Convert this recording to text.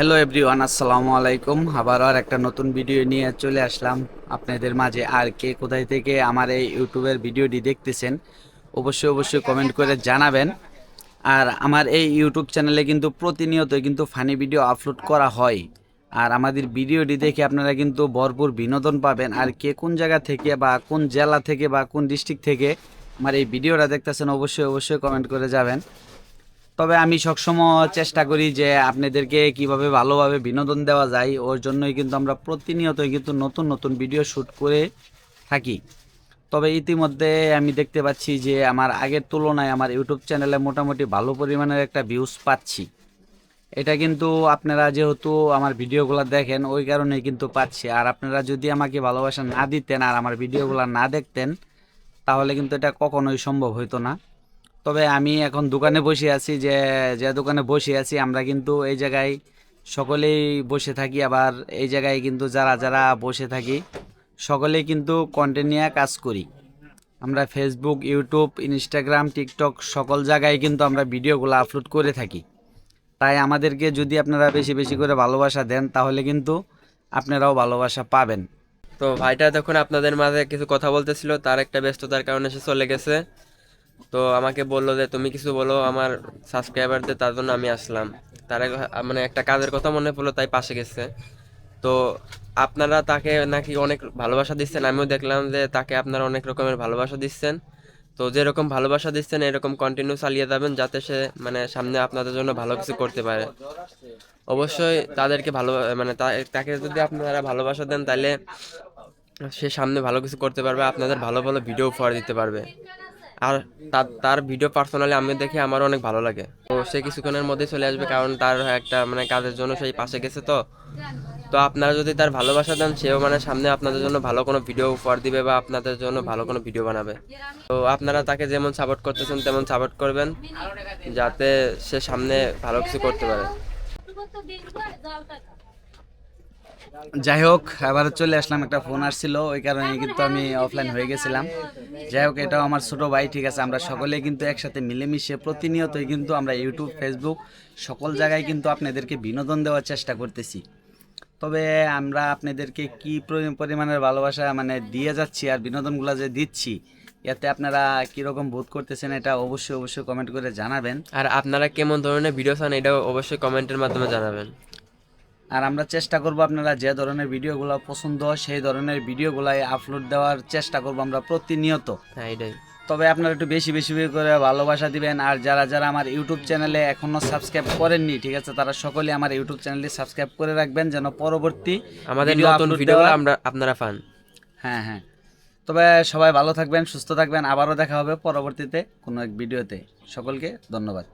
Hello everyone আসসালামু আলাইকুম আবারও আর একটা নতুন ভিডিও নিয়ে চলে আসলাম। আপনাদের মাঝে আর কে কোথায় থেকে আমার এই ইউটিউবের ভিডিওটি দেখতেছেন, অবশ্যই অবশ্যই কমেন্ট করে জানাবেন। আর আমার এই ইউটিউব চ্যানেলে কিন্তু প্রতিনিয়ত কিন্তু ফানি ভিডিও আপলোড করা হয়। আর আমাদের ভিডিওটি দেখে আপনারা কিন্তু ভরপুর বিনোদন পাবেন। আর কে কোন জায়গা থেকে বা কোন জেলা থেকে বা কোন ডিস্ট্রিক্ট থেকে আমার এই ভিডিওটা দেখতেছেন, অবশ্যই অবশ্যই কমেন্ট করে যাবেন। তবে আমি সবসময় চেষ্টা করি যে আপনাদেরকে কীভাবে ভালোভাবে বিনোদন দেওয়া যায়, ওর জন্যই কিন্তু আমরা প্রতিনিয়তই কিন্তু নতুন নতুন ভিডিও শ্যুট করে থাকি। তবে ইতিমধ্যে আমি দেখতে পাচ্ছি যে আমার আগের তুলনায় আমার ইউটিউব চ্যানেলে মোটামুটি ভালো পরিমাণের একটা ভিউজ পাচ্ছি। এটা কিন্তু আপনারা যেহেতু আমার ভিডিওগুলো দেখেন, ওই কারণেই কিন্তু পাচ্ছি। আর আপনারা যদি আমাকে ভালোবাসা না দিতেন আর আমার ভিডিওগুলো না দেখতেন, তাহলে কিন্তু এটা কখনোই সম্ভব হতো না। তবে আমি এখন দোকানে বসে আছি, যে যে দোকানে বসে আছি, আমরা কিন্তু এই জায়গায় সকলেই বসে থাকি। আবার এই জায়গায় কিন্তু যারা যারা বসে থাকি, সকলেই কিন্তু কন্টেন্ট নিয়ে কাজ করি। আমরা ফেসবুক ইউটিউব ইনস্টাগ্রাম টিকটক সকল জায়গায় কিন্তু আমরা ভিডিওগুলো আপলোড করে থাকি। তাই আমাদেরকে যদি আপনারা বেশি বেশি করে ভালোবাসা দেন, তাহলে কিন্তু আপনারাও ভালোবাসা পাবেন। তো ভাইটা তখন আপনাদের মাঝে কিছু কথা বলতেছিল, তার একটা ব্যস্ততার কারণে সে চলে গেছে। তো আমাকে বলল যে, তুমি কিছু বলো আমার সাবস্ক্রাইবারদের তার জন্য আমি আসলাম। তার মানে একটা কাজের কথা মনে পড়ল, তাই পাশে গেছে। তো আপনারা তাকে নাকি অনেক ভালোবাসা দিচ্ছেন। আমিও দেখলাম যে, তাকে আপনারা অনেক রকমের ভালোবাসা দিচ্ছেন। তো যেরকম ভালোবাসা দিচ্ছেন, এরকম কন্টিনিউ চালিয়ে যাবেন, যাতে সে মানে সামনে আপনাদের জন্য ভালো কিছু করতে পারে। অবশ্যই তাদেরকে ভালো মানে তাকে যদি আপনারা ভালোবাসা দেন, তাহলে সে সামনে ভালো কিছু করতে পারবে, আপনাদের ভালো ভালো ভিডিও উপহার দিতে পারবে। আর তার ভিডিও পার্সোনালি আমি দেখে আমার অনেক ভালো লাগে। তো সে কিছুক্ষণের মধ্যে চলে আসবে কারণ তার একটা মানে কাজের জন্য সেই পাশে গেছে তো। তো আপনারা যদি তার ভালোবাসা দেন, সেও মানে সামনে আপনাদের জন্য ভালো কোনো ভিডিও উপহার দিবে বা আপনাদের জন্য ভালো কোনো ভিডিও বানাবে। তো আপনারা তাকে যেমন সাপোর্ট করতেছেন, তেমন সাপোর্ট করবেন, যাতে সে সামনে ভালো কিছু করতে পারে। যাই হোক, এবার চলে আসলাম, একটা ফোন আসছিল, ওই কারণে কিন্তু আমি অফলাইন হয়ে গেছিলাম। যাই হোক, এটাও আমার ছোট ভাই, ঠিক আছে, আমরা সকলে কিন্তু একসাথে মিলেমিশে প্রতিনিয়তই কিন্তু আমরা ইউটিউব ফেসবুক সকল জায়গায় কিন্তু আপনাদেরকে বিনোদন দেওয়ার চেষ্টা করতেছি। তবে আমরা আপনাদেরকে কি পরিমাণের ভালোবাসা মানে দিয়ে যাচ্ছি আর বিনোদনগুলো যে দিচ্ছি, এতে আপনারা কীরকম বোধ করতেছেন, এটা অবশ্যই অবশ্যই কমেন্ট করে জানাবেন। আর আপনারা কেমন ধরনের ভিডিও চান, এটাও অবশ্যই কমেন্টের মাধ্যমে জানাবেন। আর আমরা চেষ্টা করব আপনারা যে ধরনের ভিডিওগুলো পছন্দ হয় সেই ধরনের ভিডিওগুলাই আপলোড দেওয়ার চেষ্টা করব আমরা প্রতিনিয়ত। হ্যাঁ এটাই। তবে আপনারা একটু বেশি বেশি করে ভালোবাসা দিবেন। আর যারা যারা আমার ইউটিউব চ্যানেলে এখনও সাবস্ক্রাইব করেননি ঠিক আছে তারা সকলে আমার ইউটিউব চ্যানেলটি সাবস্ক্রাইব করে রাখবেন যেন পরবর্তী আমাদের নতুন ভিডিওগুলো আমরা আপনারা পান। হ্যাঁ হ্যাঁ। তবে সবাই ভালো থাকবেন সুস্থ থাকবেন। আবারও দেখা হবে পরবর্তীতে কোনো এক ভিডিওতে। সকলকে ধন্যবাদ।